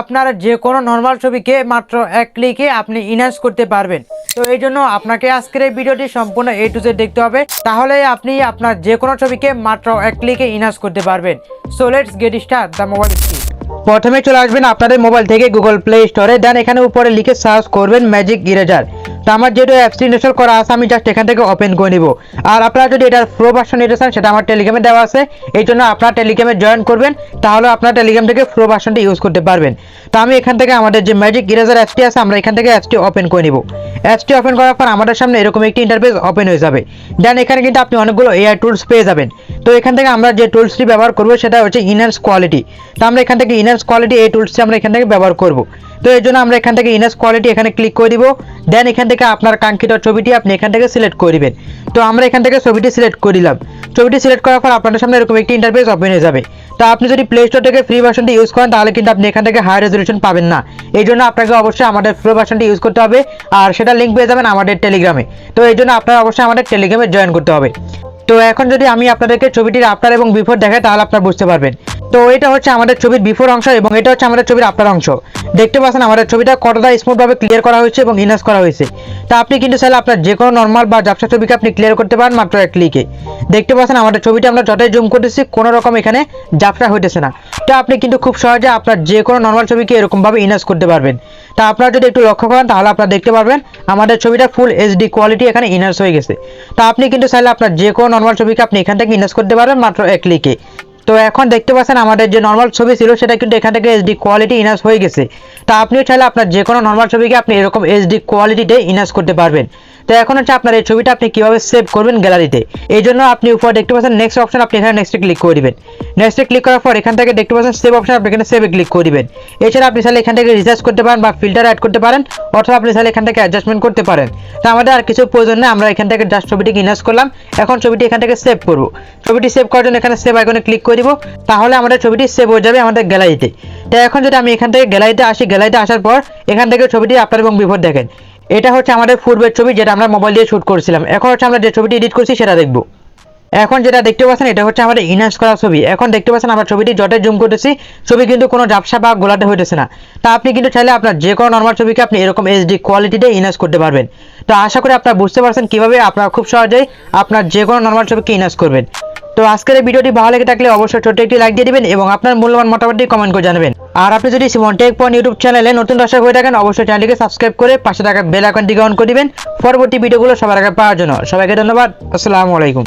আপনার যে কোনো নর্মাল ছবিকে মাত্র এক ক্লিকে আপনি ইনহ্যান্স করতে পারবেন। তো এই জন্য আপনাকে আজকের এই ভিডিওটি সম্পূর্ণ এ টু জেড দেখতে হবে। তাহলে আপনি আপনার যে কোনো ছবিকে মাত্র এক ক্লিকে ইনহ্যান্স করতে পারবেন। So let's get started the mobile screen প্রথমে চলে আসবেন আপনাদের মোবাইল থেকে গুগল প্লে স্টোরে দেন এখানে উপরে লিখে সার্চ করবেন ম্যাজিক ইরেজার তো আমার যেহেতু অ্যাপসটি ইনস্টল করা আছে, আমি জাস্ট এখান থেকে ওপেন করে নিব। আর আপনারা যদি এটার প্রো ভার্সন নিতে চান, সেটা আমার টেলিগ্রামে দেওয়া আছে। এই জন্য আপনার টেলিগ্রামে জয়েন করবেন, তাহলে আপনার টেলিগ্রাম থেকে প্রো ভার্সনটি ইউজ করতে পারবেন। তো আমি এখান থেকে আমাদের যে ম্যাজিক ইরেজার অ্যাপসটি আছে, আমরা এখান থেকে অ্যাপসটি ওপেন করে নিব। অ্যাপসটি ওপেন করার পর আমাদের সামনে এরকম একটি ইন্টারফেস ওপেন হয়ে যাবে। দেন এখানে কিন্তু আপনি অনেকগুলো এআই টুলস পেয়ে যাবেন। তো এখান থেকে আমরা যে টুলসটি ব্যবহার করব সেটা হচ্ছে ইনহ্যান্স কোয়ালিটি তো আমরা এখান থেকে ইনহ্যান্স কোয়ালিটি এই টুলসটি আমরা এখান থেকে ব্যবহার করব। তো এই জন্য আমরা এখান থেকে ইনহ্যান্স কোয়ালিটি এখানে ক্লিক করে দিব। দেন এখান থেকে আপনার কাঙ্ক্ষিত ছবিটি আপনি এখান থেকে সিলেক্ট করে তো আমরা এখান থেকে ছবিটি সিলেক্ট করে দিলাম। ছবিটি সিলেক্ট করার পর আপনাদের সামনে এরকম একটি ইন্টারফেস ওপেন হয়ে যাবে। তো আপনি যদি প্লে স্টোর থেকে ফ্রি ভার্সনটি ইউজ করেন, তাহলে কিন্তু আপনি এখান থেকে হাই রেজলিউশন পাবেন না। এই জন্য আপনাকে অবশ্যই আমাদের ফ্রি ভার্সনটি ইউজ করতে হবে। আর সেটা লিঙ্ক পেয়ে যাবেন আমাদের টেলিগ্রামে তো এই জন্য আপনারা অবশ্যই আমাদের টেলিগ্রামে জয়েন করতে হবে। তো এখন যদি আমি আপনাদেরকে ছবিটির আফটার এবং বিফোর দেখাই তাহলে আপনারা বুঝতে পারবেন। তো এটা হচ্ছে আমাদের ছবির বিফোর অংশ এবং এটা হচ্ছে আমাদের ছবির আফটার অংশ। দেখতে পাচ্ছেন আমাদের ছবিটা কতটা স্মুথভাবে ক্লিয়ার করা হয়েছে এবং ইনাস করা হয়েছে। তা আপনি কিন্তু চাইলে আপনার যে কোনো নর্মাল বা জাপসা ছবিকে আপনি ক্লিয়ার করতে পারেন মাত্র এক ক্লিকে দেখতে পাচ্ছেন আমাদের ছবিটা আমরা যতই জুম করতেছি কোনো রকম এখানে জাপসা হইতেছে না। তো আপনি কিন্তু খুব সহজে আপনার যে কোনো নর্মাল ছবিকে এরকমভাবে ইনাস করতে পারবেন। তা আপনারা যদি একটু লক্ষ্য করেন তাহলে আপনারা দেখতে পারবেন আমাদের ছবিটা ফুল এইচডি কোয়ালিটি এখানে ইনার্স হয়ে গেছে। তা আপনি কিন্তু চাইলে আপনার যে কোনো নর্মাল ছবিকে আপনি এখান থেকে ইনার্স করতে পারবেন মাত্র এক ক্লিকে তো এখন দেখতে পাচ্ছেন আমাদের যে নর্মাল ছবি ছিল, সেটা কিন্তু এখান থেকে এইচডি কোয়ালিটি ইনার্স হয়ে গেছে। তা আপনিও চাইলে আপনার যে কোনো নর্মাল ছবিকে আপনি এরকম এইচডি কোয়ালিটিতে ইনার্স করতে পারবেন। তো এখন হচ্ছে আপনার এই ছবিটা আপনি কীভাবে সেভ করবেন গ্যালারিতে এই জন্য আপনি উপর দেখতে পাচ্ছেন নেক্সট অপশন আপনি এখানে নেক্সটে ক্লিক করে দিবেন। নেক্সটে ক্লিক করার পর এখান থেকে দেখতে পাচ্ছেন সেভ অপশন আপনি এখানে সেভে ক্লিক করে দিবেন। এছাড়া আপনি চাইলে এখান থেকে রিচার্জ করতে পারেন বা ফিল্টার অ্যাড করতে পারেন, অথবা আপনি চাইলে এখান থেকে অ্যাডজাস্টমেন্ট করতে পারেন। তো আমাদের আর কিছু প্রয়োজন নেই, আমরা এখান থেকে জাস্ট ছবিটিকে ইনার্স করলাম। এখন ছবিটি এখান থেকে সেভ করব। ছবিটি সেভ করার জন্য এখানে সেভ আইকনে ক্লিক করে দিব, তাহলে আমাদের ছবিটি সেভ হয়ে যাবে আমাদের গ্যালারিতে তো এখন যদি আমি এখান থেকে গ্যালারিতে আসি গ্যালারিতে আসার পর এখান থেকে ছবিটি আপনার এবং বিফোর দেখেন। এটা হচ্ছে আমাদের পূর্বের ছবি যেটা আমরা মোবাইল দিয়ে শ্যুট করেছিলাম। এখন হচ্ছে আমরা যে ছবিটি এডিট করছি সেটা দেখব। এখন যেটা দেখতে পাচ্ছেন, এটা হচ্ছে আমাদের ইনহ্যান্স করা ছবি। এখন দেখতে পাচ্ছেন আমরা ছবিটি জটে জুম করতেছি, ছবি কিন্তু কোনো ঝাপসা বা গোলাটে হইতেছে না। তা আপনি কিন্তু চাইলে আপনার যে কোনো নর্মাল ছবিকে আপনি এরকম এইচডি কোয়ালিটিতে ইনহ্যান্স করতে পারবেন। তো আশা করি আপনারা বুঝতে পারছেন কীভাবে আপনারা খুব সহজেই আপনার যে কোনো নর্মাল ছবিকে ইনহ্যান্স করবেন। তো আজকের এই ভিডিওটি ভালো লেগে থাকলে অবশ্যই ছোট্ট একটি লাইক দিয়ে দিবেন এবং আপনার মূল্যবান মতামতটি কমেন্ট করে জানাবেন। আর আপনি যদি সিমন টেক পয়েন্ট ইউটিউব চ্যানেলে নতুন দর্শক হয়ে থাকেন, অবশ্যই চ্যানেলটিকে সাবস্ক্রাইব করে পাশে থাকা বেল আইকনটিকে অন করে দিবেন। পরবর্তী ভিডিওগুলো সবার আগে পাওয়ার জন্য। সবাইকে ধন্যবাদ। আসসালামু আলাইকুম।